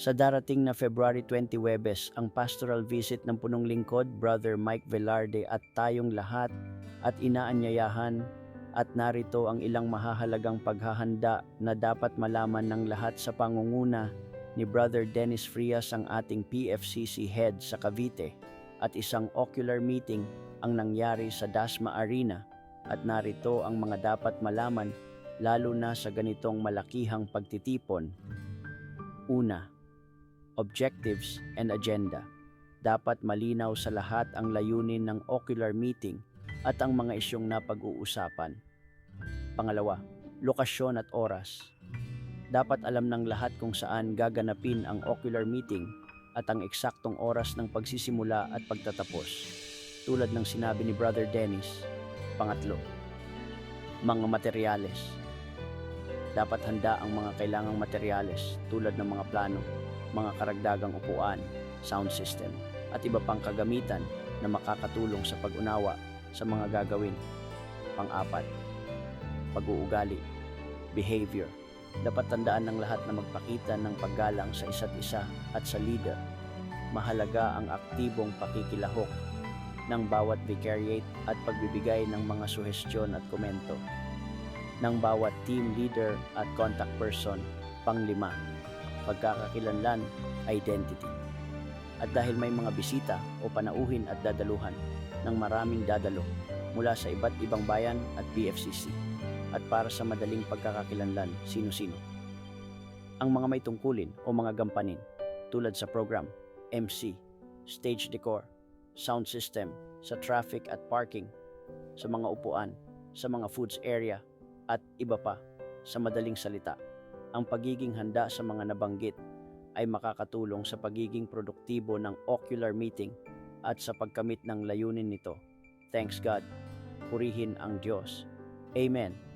Sa darating na February 20 Webes, ang pastoral visit ng punong lingkod, Brother Mike Velarde at tayong lahat at inaanyayahan at narito ang ilang mahahalagang paghahanda na dapat malaman ng lahat sa pangunguna ni Brother Dennis Frias ang ating PFCC head sa Cavite at isang ocular meeting ang nangyari sa Dasma Arena at narito ang mga dapat malaman lalo na sa ganitong malakihang pagtitipon. Una, objectives and agenda. Dapat malinaw sa lahat ang layunin ng ocular meeting at ang mga isyong napag-uusapan. Pangalawa, lokasyon at oras. Dapat alam ng lahat kung saan gaganapin ang ocular meeting at ang eksaktong oras ng pagsisimula at pagtatapos. Tulad ng sinabi ni Brother Dennis. Pangatlo, mga materyales. Dapat handa ang mga kailangang materyales tulad ng mga plano, mga karagdagang upuan, sound system, at iba pang kagamitan na makakatulong sa pag-unawa sa mga gagawin. Pang-apat, pag-uugali, behavior. Dapat tandaan ng lahat na magpakita ng paggalang sa isa't isa at sa leader. Mahalaga ang aktibong pakikilahok ng bawat vicariate at pagbibigay ng mga suhestyon at komento ng bawat team leader at contact person. Panglima, pagkakakilanlan, identity. At dahil may mga bisita o panauhin at dadaluhan ng maraming dadalo mula sa iba't ibang bayan at BFCC at para sa madaling pagkakakilanlan sino-sino. Ang mga may tungkulin o mga gampanin tulad sa program, MC, stage decor, sound system, sa traffic at parking, sa mga upuan, sa mga foods area, at iba pa sa madaling salita. Ang pagiging handa sa mga nabanggit ay makakatulong sa pagiging produktibo ng ocular meeting at sa pagkamit ng layunin nito. Thanks God. Purihin ang Diyos. Amen.